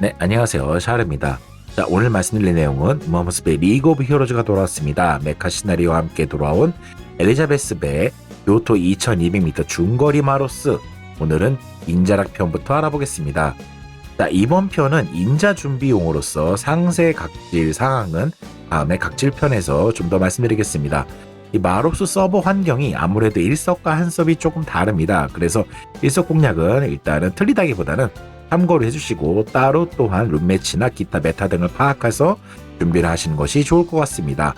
네, 안녕하세요. 샤르입니다. 자, 오늘 말씀드릴 내용은 머머스베이 리그 오브 히어로즈가 돌아왔습니다. 메카 시나리오와 함께 돌아온 엘리자베스 배 요토 2200m 중거리 마로스. 오늘은 인자락 편부터 알아보겠습니다. 자, 이번 편은 인자 준비용으로서 상세 각질 상황은 다음에 각질 편에서 좀 더 말씀드리겠습니다. 이 마로스 서버 환경이 아무래도 일석과 한섭이 조금 다릅니다. 그래서 일석 공략은 일단은 틀리다기보다는 참고를 해주시고 따로 또한 룸매치나 기타 메타 등을 파악해서 준비를 하시는 것이 좋을 것 같습니다.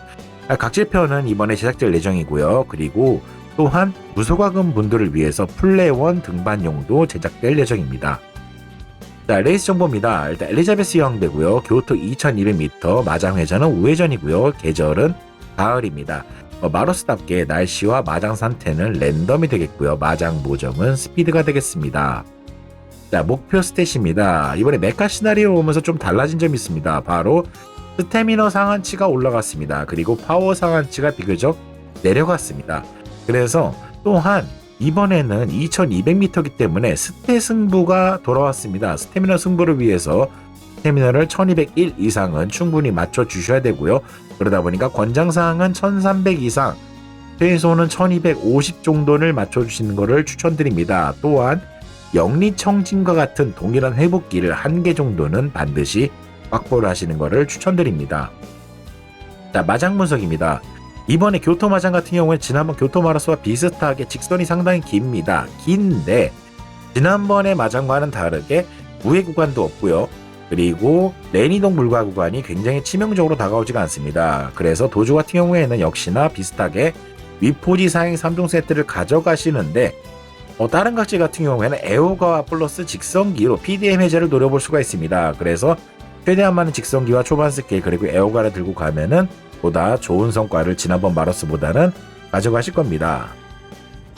아, 각질편은 이번에 제작될 예정이고요. 그리고 또한 무소과금 분들을 위해서 플레원 등반용도 제작될 예정입니다. 자, 레이스 정보입니다. 일단 엘리자베스 여왕배고요. 교토 2200m 마장 회전은 우회전이고요. 계절은 가을입니다. 어, 마로스답게 날씨와 마장 상태는 랜덤이 되겠고요. 마장 모정은 스피드가 되겠습니다. 자, 목표 스탯입니다. 이번에 메카 시나리오 오면서 좀 달라진 점이 있습니다. 바로 스태미너 상한치가 올라갔습니다. 그리고 파워 상한치가 비교적 내려갔습니다. 그래서 또한 이번에는 2200m이기 때문에 스태 승부가 돌아왔습니다. 스태미너 승부를 위해서 스태미너를 1201 이상은 충분히 맞춰 주셔야 되고요. 그러다 보니까 권장 사항은 1300 이상, 최소는 1250 정도를 맞춰 주시는 것을 추천드립니다. 또한 영리청진과 같은 동일한 회복기를 한 개 정도는 반드시 확보를 하시는 것을 추천드립니다. 자, 마장 분석입니다. 이번에 교토 마장 같은 경우에 지난번 교토 마라스와 비슷하게 직선이 상당히 깁니다. 긴데 지난번의 마장과는 다르게 우회 구간도 없고요. 그리고 레니동 물과 구간이 굉장히 치명적으로 다가오지가 않습니다. 그래서 도주 같은 경우에는 역시나 비슷하게 위포지 사행 3종 세트를 가져가시는데 어, 다른 각질 같은 경우에는 에오가 플러스 직선기로 PDM 해제를 노려볼 수가 있습니다. 그래서 최대한 많은 직선기와 초반 스킬 그리고 에오가를 들고 가면은 보다 좋은 성과를 지난번 마러스보다는 가져가실 겁니다.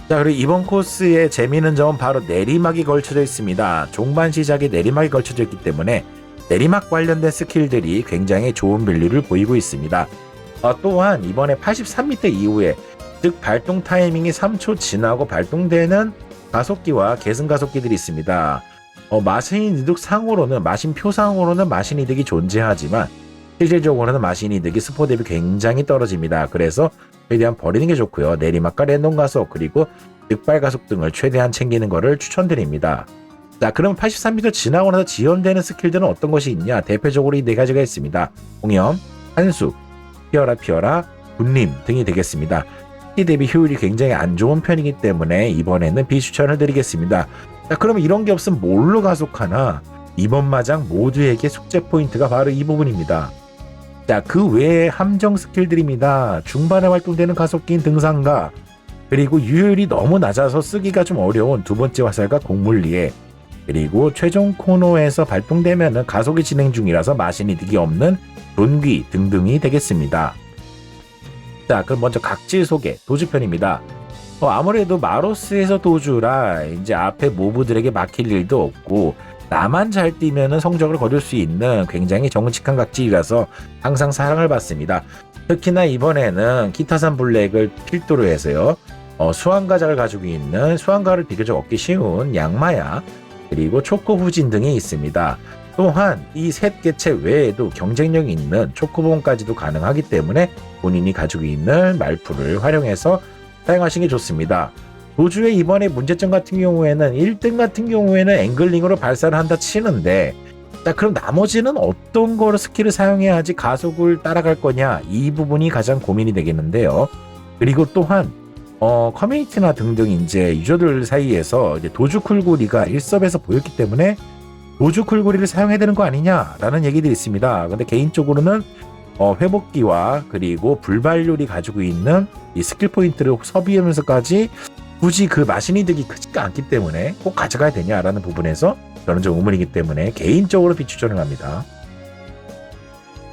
자 그리고 이번 코스의 재미있는 점은 바로 내리막이 걸쳐져 있습니다. 종반 시작에 내리막이 걸쳐져 있기 때문에 내리막 관련된 스킬들이 굉장히 좋은 밸류를 보이고 있습니다. 어, 또한 이번에 83m 이후에 즉 발동 타이밍이 3초 지나고 발동되는 가속기와 계승 가속기들이 있습니다. 어, 마신 이득 상으로는 마신 표 상으로는 마신 이득이 존재하지만 실질적으로는 마신 이득이 스포 대비 굉장히 떨어집니다. 그래서 최대한 버리는 게 좋고요. 내리막과 랜덤 가속 그리고 득발 가속 등을 최대한 챙기는 것을 추천드립니다. 자, 그럼 83m 지나고 나서 지연되는 스킬들은 어떤 것이 있냐? 대표적으로 이 네 가지가 있습니다. 공염, 한수, 피어라 피어라, 군림 등이 되겠습니다. 이 대비 효율이 굉장히 안 좋은 편이기 때문에 이번에는 비추천을 드리겠습니다. 자, 그러면 이런 게 없으면 뭘로 가속하나? 이번 마장 모두에게 숙제 포인트가 바로 이 부분입니다. 자, 그 외에 함정 스킬들입니다. 중반에 활동되는 가속기인 등산가, 그리고 유효율이 너무 낮아서 쓰기가 좀 어려운 두 번째 화살과 곡물리에, 그리고 최종 코너에서 발동되면 가속이 진행 중이라서 마신 이 득이 없는 존귀 등등이 되겠습니다. 자, 그럼 먼저 각질 소개, 도주편입니다. 어, 아무래도 마로스에서 도주라 이제 앞에 모브들에게 막힐 일도 없고 나만 잘 뛰면은 성적을 거둘 수 있는 굉장히 정직한 각질이라서 항상 사랑을 받습니다. 특히나 이번에는 기타산 블랙을 필두로 해서요. 어, 수완가작을 가지고 있는 수완가를 비교적 얻기 쉬운 양마야 그리고 초코 후진 등이 있습니다. 또한 이 셋 개체 외에도 경쟁력 있는 초코본까지도 가능하기 때문에 본인이 가지고 있는 말풀을 활용해서 사용하시는 게 좋습니다. 도주의 이번에 문제점 같은 경우에는 1등 같은 경우에는 앵글링으로 발사를 한다 치는데 자 그럼 나머지는 어떤 거로 스킬을 사용해야 하지 가속을 따라갈 거냐 이 부분이 가장 고민이 되겠는데요. 그리고 또한 어, 커뮤니티나 등등 이제 유저들 사이에서 이제 도주 쿨고리가 일섭에서 보였기 때문에 도주 쿨고리를 사용해야 되는 거 아니냐라는 얘기들이 있습니다. 근데 개인적으로는 어, 회복기와 그리고 불발률이 가지고 있는 이 스킬 포인트를 소비하면서까지 굳이 그 마신 이득이 크지가 않기 때문에 꼭 가져가야 되냐라는 부분에서 저는 좀 의문이기 때문에 개인적으로 비추천을 합니다.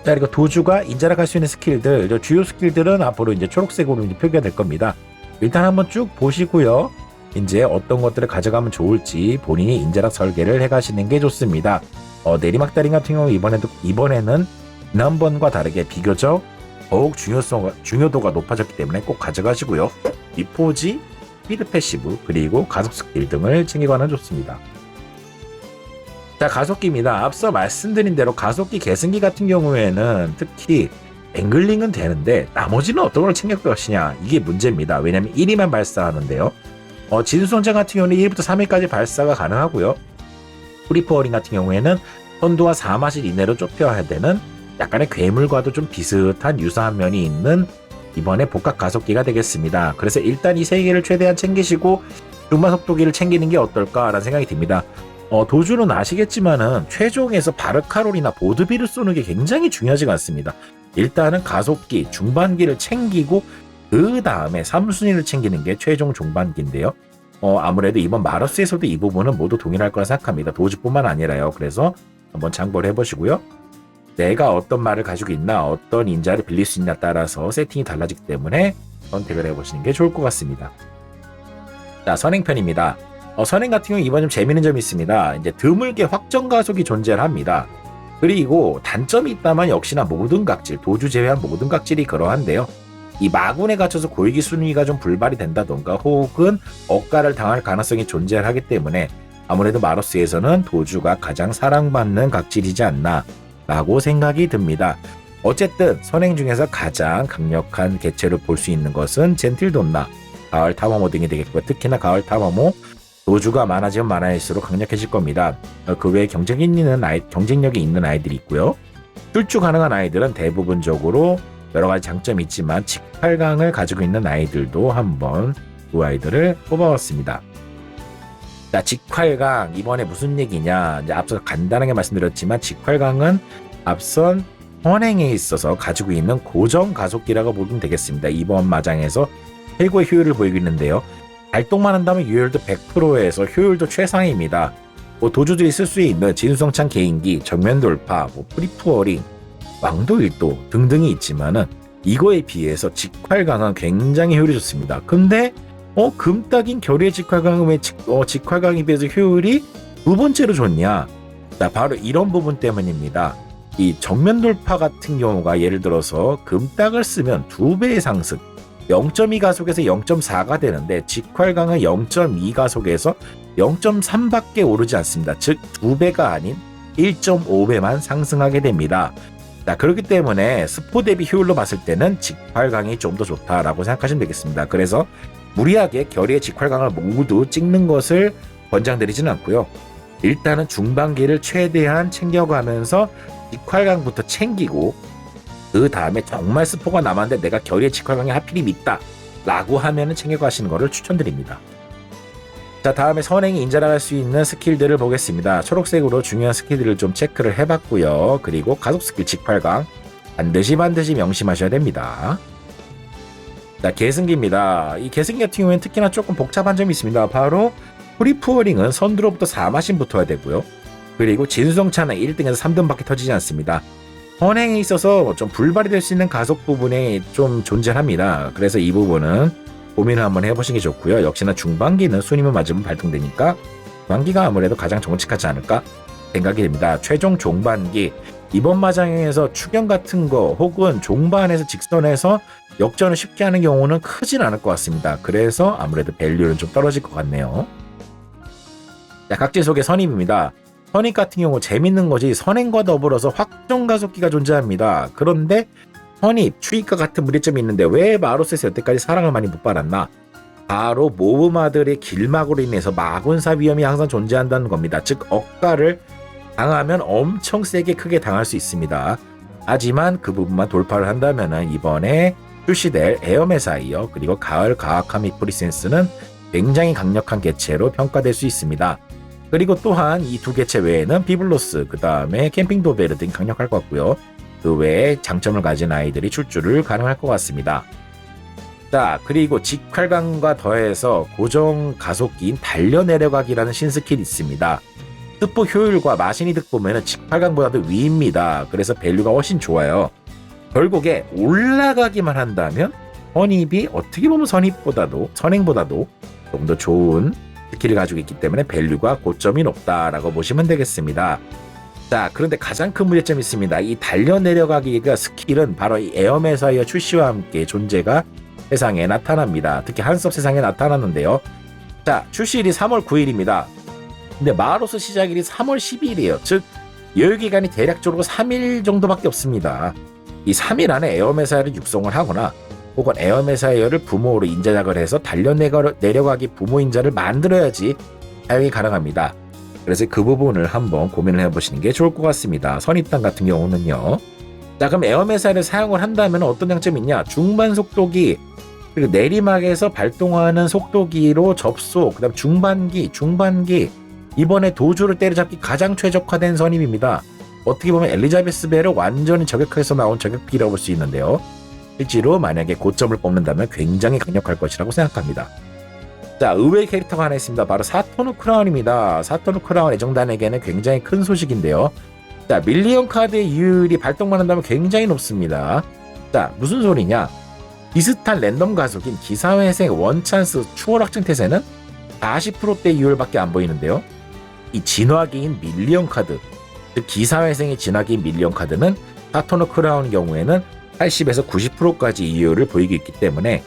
자, 그리고 도주가 인자락 할 수 있는 스킬들, 저 주요 스킬들은 앞으로 이제 초록색으로 이제 표기가 될 겁니다. 일단 한번 쭉 보시고요. 이제 어떤 것들을 가져가면 좋을지 본인이 인자락 설계를 해가시는 게 좋습니다. 어, 내리막 다리 같은 경우 이번에도 이번에는 지난번과 다르게 비교적 더욱 중요성 중요도가 높아졌기 때문에 꼭 가져가시고요. 리포지, 스피드 패시브 그리고 가속 스킬 등을 챙기거나 좋습니다. 자, 가속기입니다. 앞서 말씀드린 대로 가속기 계승기 같은 경우에는 특히 앵글링은 되는데 나머지는 어떤 걸 챙길 것이냐 이게 문제입니다. 왜냐하면 1위만 발사하는데요. 어, 진수성장 같은 경우는 1부터 3위까지 발사가 가능하고요. 프리퍼어링 같은 경우에는 선두와 4마실 이내로 좁혀야 되는 약간의 괴물과도 좀 비슷한 유사한 면이 있는 이번에 복각 가속기가 되겠습니다. 그래서 일단 이 세 개를 최대한 챙기시고 중반 속도기를 챙기는 게 어떨까라는 생각이 듭니다. 어, 도주는 아시겠지만은 최종에서 바르카롤이나 보드비를 쏘는 게 굉장히 중요하지가 않습니다. 일단은 가속기, 중반기를 챙기고 그 다음에 3순위를 챙기는 게 최종 중반기인데요. 어, 아무래도 이번 마러스에서도 이 부분은 모두 동일할 거라 생각합니다. 도주뿐만 아니라요. 그래서 한번 참고를 해보시고요. 내가 어떤 말을 가지고 있나, 어떤 인자를 빌릴 수 있냐 따라서 세팅이 달라지기 때문에 선택을 해보시는 게 좋을 것 같습니다. 자, 선행편입니다. 어, 선행 같은 경우 이번 좀 재미있는 점이 있습니다. 이제 드물게 확정 가속이 존재를 합니다. 그리고 단점이 있다면 역시나 모든 각질, 도주 제외한 모든 각질이 그러한데요. 이 마군에 갇혀서 고위기 순위가 좀 불발이 된다던가 혹은 억가를 당할 가능성이 존재하기 때문에 아무래도 마로스에서는 도주가 가장 사랑받는 각질이지 않나 라고 생각이 듭니다. 어쨌든 선행 중에서 가장 강력한 개체로 볼수 있는 것은 젠틀돈나, 가을 타마모 등이 되겠고요. 특히나 가을 타마모 도주가 많아지면 많아질수록 강력해질 겁니다. 어, 그 외에 경쟁이 있는 아이, 경쟁력이 있는 아이들이 있고요. 출주 가능한 아이들은 대부분적으로 여러 가지 장점이 있지만 직팔강을 가지고 있는 아이들도 한번 두 아이들을 뽑아왔습니다. 자, 직활강 이번에 무슨 얘기냐? 이제 앞서 간단하게 말씀드렸지만 직활강은 앞선 헌행에 있어서 가지고 있는 고정 가속기라고 보면 되겠습니다. 이번 마장에서 최고의 효율을 보이고 있는데요. 발동만 한다면 유효율도 100%에서 효율도 최상입니다. 뭐 도주들이 쓸 수 있는 진수성찬 개인기, 정면 돌파, 뭐 프리푸어링, 왕도 일도 등등이 있지만은 이거에 비해서 직활강은 굉장히 효율이 좋습니다. 근데 어 금딱인 결의 직활강은 왜 직, 어, 직활강에 비해서 효율이 두 번째로 좋냐? 자 바로 이런 부분 때문입니다. 이 정면 돌파 같은 경우가 예를 들어서 금딱을 쓰면 두 배의 상승, 0.2 가속에서 0.4가 되는데 직활강은 0.2 가속에서 0.3밖에 오르지 않습니다. 즉 두 배가 아닌 1.5배만 상승하게 됩니다. 자, 그렇기 때문에 스포 대비 효율로 봤을 때는 직활강이 좀 더 좋다라고 생각하시면 되겠습니다. 그래서 무리하게 결의의 직활강을 모두 찍는 것을 권장드리지는 않고요. 일단은 중반기를 최대한 챙겨가면서 직활강부터 챙기고 그 다음에 정말 스포가 남았는데 내가 결의의 직활강에 하필이 있다 라고 하면은 챙겨가시는 것을 추천드립니다. 자 다음에 선행이 인자라갈 수 있는 스킬들을 보겠습니다. 초록색으로 중요한 스킬들을 좀 체크를 해봤고요. 그리고 가속 스킬 직팔강 반드시 반드시 명심하셔야 됩니다. 자 계승기입니다. 이 계승기 같은 경우에는 특히나 조금 복잡한 점이 있습니다. 바로 프리푸어링은 선두로부터 4마신 붙어야 되고요. 그리고 진수성차는 1등에서 3등밖에 터지지 않습니다. 선행에 있어서 좀 불발이 될 수 있는 가속 부분에 좀 존재합니다. 그래서 이 부분은 고민을 한번 해보시는 게 좋고요. 역시나 중반기는 순위만 맞으면 발동되니까 중반기가 아무래도 가장 정직하지 않을까 생각이 됩니다. 최종 종반기 이번 마장에서 추경 같은 거 혹은 종반에서 직선에서 역전을 쉽게 하는 경우는 크진 않을 것 같습니다. 그래서 아무래도 밸류는 좀 떨어질 것 같네요. 자, 각질 속의 선입입니다. 선입 같은 경우 재밌는 것이 선행과 더불어서 확정 가속기가 존재합니다. 그런데 선입, 추익과 같은 문제점이 있는데 왜 마로스에서 여태까지 사랑을 많이 못 받았나? 바로 모브마들의 길막으로 인해서 마군사 위험이 항상 존재한다는 겁니다. 즉 억가를 당하면 엄청 세게 크게 당할 수 있습니다. 하지만 그 부분만 돌파를 한다면 이번에 출시될 에어메사이어 그리고 가을 가학카미 프리센스는 굉장히 강력한 개체로 평가될 수 있습니다. 그리고 또한 이 두 개체 외에는 비블로스, 그 다음에 캠핑 도베르 등이 강력할 것 같고요. 그 외에 장점을 가진 아이들이 출주를 가능할 것 같습니다. 자, 그리고 직활강과 더해서 고정 가속기인 달려 내려가기라는 신스킬이 있습니다. 스포 효율과 마신이 득 보면은 직활강보다도 위입니다. 그래서 밸류가 훨씬 좋아요. 결국에 올라가기만 한다면 선입이 어떻게 보면 선입보다도 선행보다도 좀 더 좋은 스킬을 가지고 있기 때문에 밸류가 고점이 높다라고 보시면 되겠습니다. 자, 그런데 가장 큰 문제점이 있습니다. 이 달려 내려가기가 스킬은 바로 이 에어메사이어 출시와 함께 존재가 세상에 나타납니다. 특히 한섭 세상에 나타났는데요. 자, 출시일이 3월 9일입니다. 근데 마로스 시작일이 3월 12일이에요. 즉 여유 기간이 대략적으로 3일 정도밖에 없습니다. 이 3일 안에 에어메사를 육성을 하거나 혹은 에어메사이어를 부모로 인자작을 해서 단련내가 내려가기 부모 인자를 만들어야지 사용이 가능합니다. 그래서 그 부분을 한번 고민을 해보시는 게 좋을 것 같습니다. 선입단 같은 경우는요. 자 그럼 에어메사를 사용을 한다면 어떤 장점이 있냐? 중반 속도기 그리고 내리막에서 발동하는 속도기로 접속, 그다음 중반기, 중반기 이번에 도주를 때려잡기 가장 최적화된 선임입니다. 어떻게 보면 엘리자베스 벨을 완전히 저격해서 나온 저격기라고 볼 수 있는데요. 실제로 만약에 고점을 뽑는다면 굉장히 강력할 것이라고 생각합니다. 자, 의외의 캐릭터가 하나 있습니다. 바로 사토누 크라운입니다. 사토누 크라운 애정단에게는 굉장히 큰 소식인데요. 자, 밀리언 카드의 이율이 발동만 한다면 굉장히 높습니다. 자, 무슨 소리냐? 비슷한 랜덤 가속인 기사회생 원찬스 추월 확증 태세는 40%대 이율밖에 안 보이는데요. 이 진화기인 밀리언 카드, 즉 기사회생의 진화기인 밀리언 카드는 사토노 크라운 경우에는 80에서 90%까지 이율을 보이고 있기 때문에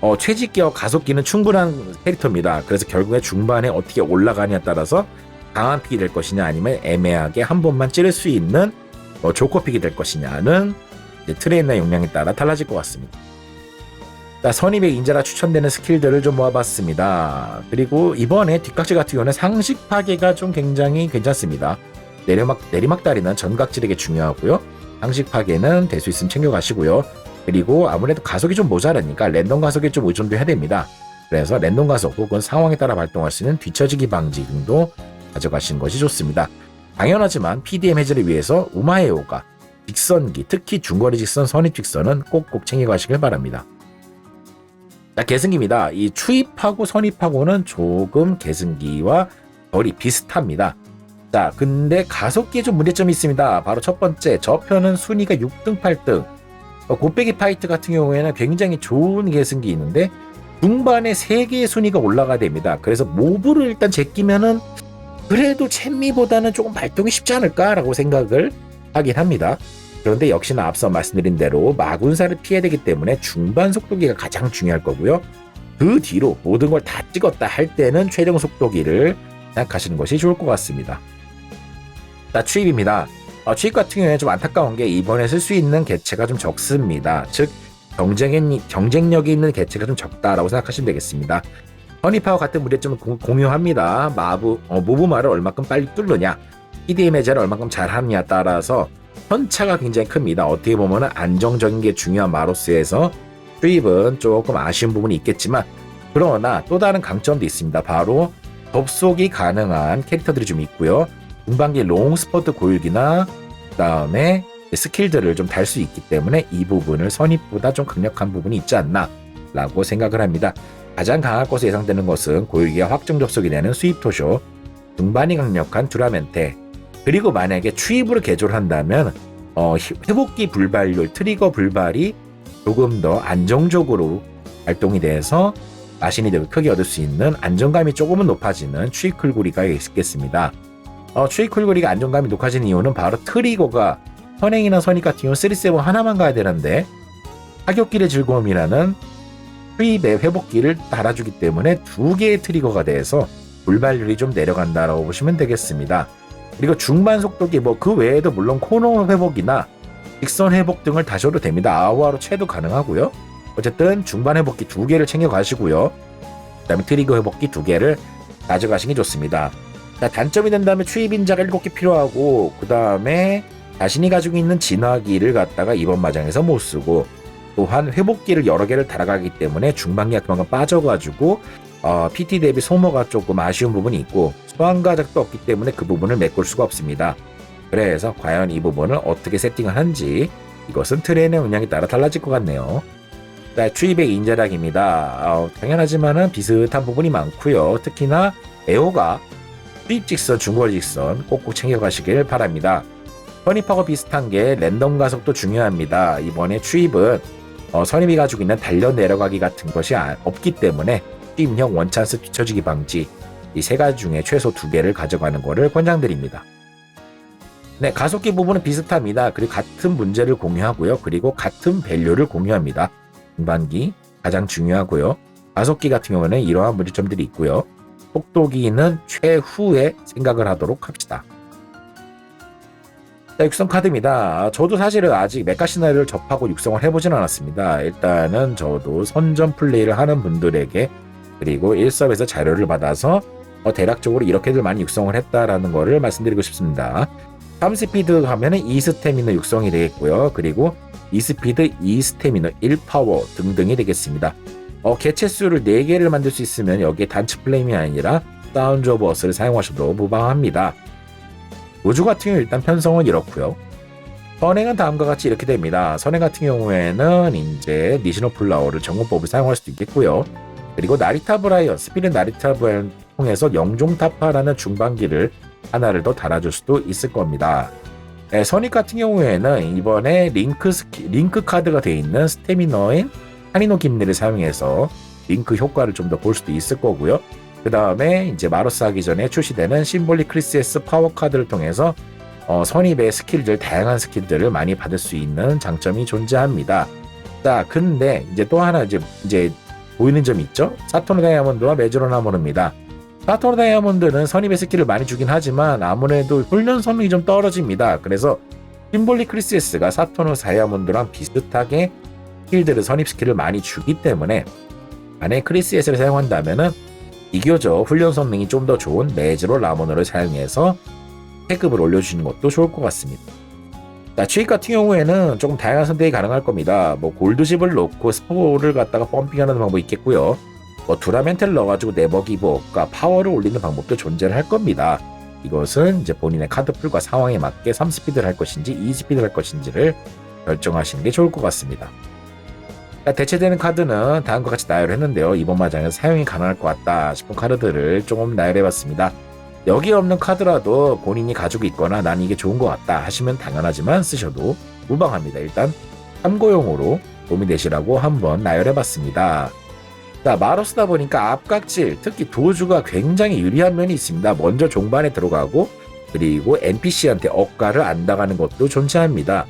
어, 최직기와 가속기는 충분한 캐릭터입니다. 그래서 결국에 중반에 어떻게 올라가냐에 따라서 강한 픽이 될 것이냐 아니면 애매하게 한 번만 찌를 수 있는 어, 조커 픽이 될 것이냐는 트레이너 용량에 따라 달라질 것 같습니다. 자, 선입의 인자라 추천되는 스킬들을 좀 모아봤습니다. 그리고 이번에 뒷각질 같은 경우는 상식 파괴가 좀 굉장히 괜찮습니다. 내리막, 내리막 다리는 전각질에게 중요하고요. 상식 파괴는 될 수 있으면 챙겨가시고요. 그리고 아무래도 가속이 좀 모자라니까 랜덤 가속에 좀 의존도 해야 됩니다. 그래서 랜덤 가속 혹은 상황에 따라 발동할 수 있는 뒤처지기 방지 등도 가져가시는 것이 좋습니다. 당연하지만 PDM 해제를 위해서 우마에오가 직선기, 특히 중거리 직선, 선입 직선은 꼭꼭 챙겨가시길 바랍니다. 자, 계승기입니다. 이 추입하고 선입하고는 조금 계승기와 결이 비슷합니다. 자, 근데 가속기에 좀 문제점이 있습니다. 바로 첫 번째, 저편은 순위가 6등, 8등. 어, 곱빼기 파이트 같은 경우에는 굉장히 좋은 계승기 있는데 중반에 3개의 순위가 올라가야 됩니다. 그래서 모브를 일단 제끼면은 그래도 챔미보다는 조금 발동이 쉽지 않을까라고 생각을 하긴 합니다. 그런데 역시나 앞서 말씀드린 대로 마군사를 피해야 되기 때문에 중반 속도기가 가장 중요할 거고요. 그 뒤로 모든 걸 다 찍었다 할 때는 최종 속도기를 생각하시는 것이 좋을 것 같습니다. 자, 추입입니다. 어, 추입 같은 경우에 좀 안타까운 게 이번에 쓸 수 있는 개체가 좀 적습니다. 즉, 경쟁, 경쟁력이 있는 개체가 좀 적다라고 생각하시면 되겠습니다. 허니파와 같은 공- 공유합니다. 마부, 어, 모브마를 얼마큼 빨리 뚫느냐, PDM 해제를 얼마큼 잘하느냐에 따라서 편차가 굉장히 큽니다. 어떻게 보면 안정적인 게 중요한 마로스에서 수입은 조금 아쉬운 부분이 있겠지만 그러나 또 다른 강점도 있습니다. 바로 접속이 가능한 캐릭터들이 좀 있고요. 중반기 롱 스퍼트 고육이나 그다음에 스킬들을 좀 달 수 있기 때문에 이 부분을 선입보다 좀 강력한 부분이 있지 않나라고 생각을 합니다. 가장 강할 것으로 예상되는 것은 고육이가 확정 접속이 되는 수입 토쇼, 중반이 강력한 두라멘테, 그리고 만약에 추입으로 개조를 한다면 어, 히- 회복기 불발률, 트리거 불발이 조금 더 안정적으로 발동이 돼서 마신이 더 크게 얻을 수 있는 안정감이 조금은 높아지는 추입쿨구리가 있겠습니다. 어, 추입쿨구리가 안정감이 높아지는 이유는 바로 트리거가 선행이나 경우 3세븐 하나만 가야 되는데 타격길의 즐거움이라는 추입의 회복기를 달아주기 때문에 두 개의 트리거가 돼서 불발률이 좀 내려간다라고 보시면 되겠습니다. 그리고 중반 속도기 뭐 그 외에도 물론 코너 회복이나 직선 회복 등을 다셔도 됩니다. 아우아로 채도 가능하고요. 어쨌든 중반 회복기 두 개를 챙겨 가시고요. 그다음에 트리거 회복기 두 개를 가져가시는 게 좋습니다. 자, 단점이 된다면 추입 인자가 7개 필요하고 그 다음에 자신이 가지고 있는 진화기를 갖다가 이번 마장에서 못 쓰고 또한 회복기를 여러 개를 달아가기 때문에 중반기가 그만큼 빠져가지고 어, PT 대비 소모가 조금 아쉬운 부분이 있고 소환가작도 없기 때문에 그 부분을 메꿀 수가 없습니다. 그래서 과연 이 부분을 어떻게 세팅을 하는지 이것은 트레이너 운영에 따라 달라질 것 같네요. 자, 추입의 인자락입니다. 어, 당연하지만은 비슷한 부분이 많고요. 특히나 에오가 수입 직선, 중거리 직선 꼭꼭 챙겨가시길 바랍니다. 선입하고 비슷한 게 랜덤 가속도 중요합니다. 이번에 추입은 어, 선입이 가지고 있는 달려 내려가기 같은 것이 아- 없기 때문에 추입형 원찬스 뒤처지기 방지 이 세 가지 중에 최소 두 개를 가져가는 것을 권장드립니다. 네, 가속기 부분은 비슷합니다. 그리고 같은 문제를 공유하고요. 그리고 같은 밸류를 공유합니다. 중반기 가장 중요하고요. 가속기 같은 경우는 이러한 문제점들이 있고요. 속도기는 최후에 생각을 하도록 합시다. 자, 육성 카드입니다. 저도 사실은 아직 메카 시나리오를 접하고 육성을 해보진 않았습니다. 일단은 저도 선전 플레이를 하는 분들에게 그리고 일섭에서 자료를 받아서 어, 대략적으로 이렇게들 많이 육성을 했다라는 거를 말씀드리고 싶습니다. 3스피드 하면은 2스태미너 육성이 되겠고요. 그리고 2스피드, 2스태미너, 1파워 등등이 되겠습니다. 어, 개체수를 4개를 만들 수 있으면 여기에 단축 플레임이 아니라 사운드 오브 어스를 사용하셔도 무방합니다. 우주 같은 경우 일단 편성은 이렇고요. 선행은 다음과 같이 이렇게 됩니다. 선행 같은 경우에는 이제 니시노 플라워를 정문법을 사용할 수도 있겠고요. 그리고 나리타 브라이언, 스피릿 나리타 브라이언 통해서 영종타파라는 중반기를 하나를 더 달아줄 수도 있을 겁니다. 네, 선익 같은 경우에는 이번에 링크 스키, 링크 카드가 되어 있는 스태미너인 하니노 김리를 사용해서 링크 효과를 좀 더 볼 수도 있을 거고요. 그 다음에 이제 마로스 하기 전에 출시되는 심볼리 크리스에스 파워 카드를 통해서 어, 선입의 스킬들, 다양한 스킬들을 많이 받을 수 있는 장점이 존재합니다. 자, 근데 이제 또 하나 이제, 이제 보이는 점이 있죠? 사토르 다이아몬드와 메조로나 모르입니다. 사토르 다이아몬드는 선입의 스킬을 많이 주긴 하지만 아무래도 훈련 성능이 좀 떨어집니다. 그래서 심볼리 크리스에스가 사토르 다이아몬드랑 비슷하게 스킬들을 선입 스킬을 많이 주기 때문에 만약 크리스에스를 사용한다면은 비교적 훈련 성능이 좀 더 좋은 메즈로 라모노를 사용해서 태급을 올려주시는 것도 좋을 것 같습니다. 자, 취익 같은 경우에는 조금 다양한 선택이 가능할 겁니다. 뭐 골드십을 넣고 스포를 갖다가 펌핑하는 방법이 있겠고요. 뭐 두라멘트를 넣어가지고 네버 기복과 파워를 올리는 방법도 존재를 할 겁니다. 이것은 이제 본인의 카드풀과 상황에 맞게 3스피드를 할 것인지 2스피드를 할 것인지를 결정하시는 게 좋을 것 같습니다. 자, 대체되는 카드는 다음과 같이 나열을 했는데요. 이번 마장에서 사용이 가능할 것 같다 싶은 카드들을 조금 나열해봤습니다. 여기 없는 카드라도 본인이 가지고 있거나 난 이게 좋은 것 같다 하시면 당연하지만 쓰셔도 무방합니다. 일단 참고용으로 도움이 되시라고 한번 나열해봤습니다. 자, 마로스다 보니까 앞각질, 특히 도주가 굉장히 유리한 면이 있습니다. 먼저 종반에 들어가고 그리고 NPC한테 억가를 안 당하는 것도 존재합니다.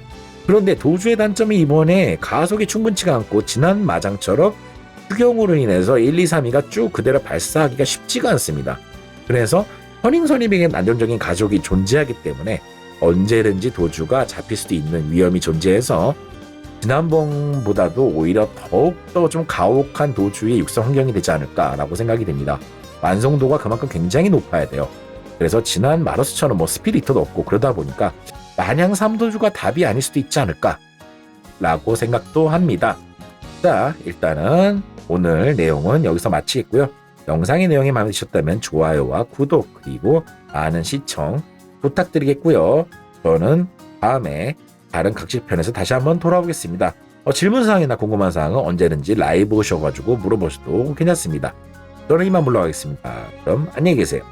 그런데 도주의 단점이 이번에 가속이 충분치가 않고 지난 마장처럼 추경으로 인해서 1, 2, 3위가 쭉 그대로 발사하기가 쉽지가 않습니다. 그래서 선임 선임에겐 안정적인 가족이 존재하기 때문에 언제든지 도주가 잡힐 수도 있는 위험이 존재해서 지난번보다도 오히려 더욱더 좀 가혹한 도주의 육성 환경이 되지 않을까라고 생각이 됩니다. 완성도가 그만큼 굉장히 높아야 돼요. 그래서 지난 마러스처럼 뭐 스피리트도 없고 그러다 보니까 마냥 삼도주가 답이 아닐 수도 있지 않을까 라고 생각도 합니다. 자 일단은 오늘 내용은 여기서 마치겠고요. 영상의 내용이 마음에 드셨다면 좋아요와 구독 그리고 많은 시청 부탁드리겠고요. 저는 다음에 다른 각질편에서 다시 한번 돌아오겠습니다. 어, 질문사항이나 궁금한 사항은 언제든지 라이브 오셔가지고 물어보셔도 괜찮습니다. 저는 이만 물러가겠습니다. 그럼 안녕히 계세요.